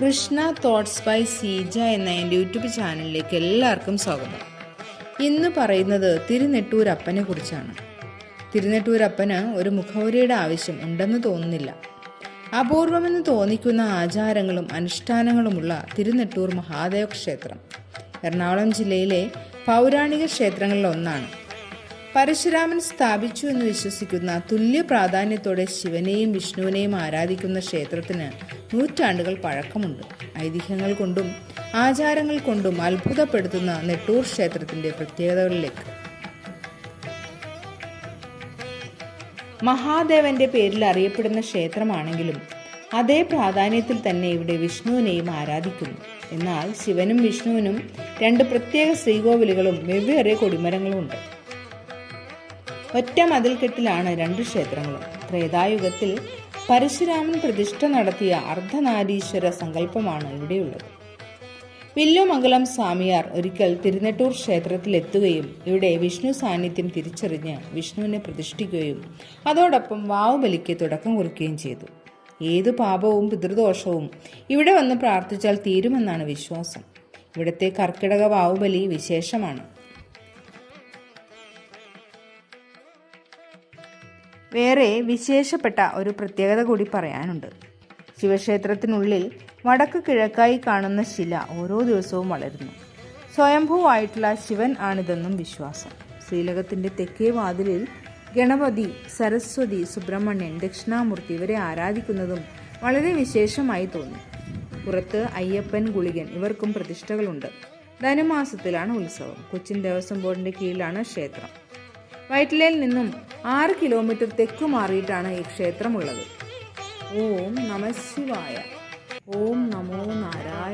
Krishna thoughts by Seeja എന്ന എന്റെ YouTube ചാനലിലേക്ക് എല്ലാവർക്കും സ്വാഗതം. ഇന്ന് പറയുന്നത് തിരുനെട്ടൂരപ്പനെ കുറിച്ചാണ്. തിരുനെട്ടൂരപ്പന് ഒരു മുഖവുരയുടെ ആവശ്യം ഉണ്ടെന്ന് തോന്നുന്നില്ല. അപൂർവമെന്ന് തോന്നിക്കുന്ന ആചാരങ്ങളും അനുഷ്ഠാനങ്ങളുമുള്ള തിരുനെട്ടൂർ മഹാദേവ ക്ഷേത്രം എറണാകുളം ജില്ലയിലെ പൗരാണിക ക്ഷേത്രങ്ങളിൽ ഒന്നാണ്. പരശുരാമൻ സ്ഥാപിച്ചു എന്ന് വിശ്വസിക്കുന്ന തുല്യ പ്രാധാന്യത്തോടെ ശിവനെയും വിഷ്ണുവിനെയും ആരാധിക്കുന്ന ക്ഷേത്രത്തിന് നൂറ്റാണ്ടുകൾ പഴക്കമുണ്ട്. ഐതിഹ്യങ്ങൾ കൊണ്ടും ആചാരങ്ങൾ കൊണ്ടും അത്ഭുതപ്പെടുത്തുന്ന നെട്ടൂർ ക്ഷേത്രത്തിന്റെ പ്രത്യേകതകളിലേക്ക്. മഹാദേവന്റെ പേരിൽ അറിയപ്പെടുന്ന ക്ഷേത്രമാണെങ്കിലും അതേ പ്രാധാന്യത്തിൽ തന്നെ ഇവിടെ വിഷ്ണുവിനെയും ആരാധിക്കുന്നു. എന്നാൽ ശിവനും വിഷ്ണുവിനും രണ്ട് പ്രത്യേക ശ്രീകോവിലുകളും വെവ്വേറെ കൊടിമരങ്ങളും ഉണ്ട് ഒറ്റ മതിൽക്കെട്ടിലാണ് രണ്ട് ക്ഷേത്രങ്ങളും. ത്രേതായുഗത്തിൽ പരശുരാമൻ പ്രതിഷ്ഠ നടത്തിയ അർദ്ധനാരീശ്വര സങ്കല്പമാണ് ഇവിടെയുള്ളത്. വില്ലുമംഗലം സ്വാമിയാർ ഒരിക്കൽ തിരുനെട്ടൂർ ക്ഷേത്രത്തിലെത്തുകയും ഇവിടെ വിഷ്ണു സാന്നിധ്യം തിരിച്ചറിഞ്ഞ് വിഷ്ണുവിനെ പ്രതിഷ്ഠിക്കുകയും അതോടൊപ്പം വാവുബലിക്ക് തുടക്കം കുറിക്കുകയും ചെയ്തു. ഏതു പാപവും പിതൃദോഷവും ഇവിടെ വന്ന് പ്രാർത്ഥിച്ചാൽ തീരുമെന്നാണ് വിശ്വാസം. ഇവിടുത്തെ കർക്കിടക വാവുബലി വിശേഷമാണ്. വേറെ വിശേഷപ്പെട്ട ഒരു പ്രത്യേകത കൂടി പറയാനുണ്ട്. ശിവക്ഷേത്രത്തിനുള്ളിൽ വടക്ക് കിഴക്കായി കാണുന്ന ശില ഓരോ ദിവസവും വളരുന്നു. സ്വയംഭൂവായിട്ടുള്ള ശിവൻ ആണിതെന്നും വിശ്വാസം. ശ്രീലകത്തിന്റെ തെക്കേ വാതിലിൽ ഗണപതി സരസ്വതി സുബ്രഹ്മണ്യൻ ദക്ഷിണാമൂർത്തി ഇവരെ ആരാധിക്കുന്നതും വളരെ വിശേഷമായി തോന്നി. പുറത്ത് അയ്യപ്പൻ ഗുളികൻ ഇവർക്കും പ്രതിഷ്ഠകളുണ്ട്. ധനുമാസത്തിലാണ് ഉത്സവം. കൊച്ചിൻ ദേവസ്വം ബോർഡിന്റെ കീഴിലാണ് ക്ഷേത്രം. വൈറ്റിലയിൽ നിന്നും ആറ് കിലോമീറ്റർ തെക്കു മാറിയിട്ടാണ് ഈ ക്ഷേത്രമുള്ളത്. ഓം നമ ശിവായ. ഓം നമോ നാരായണ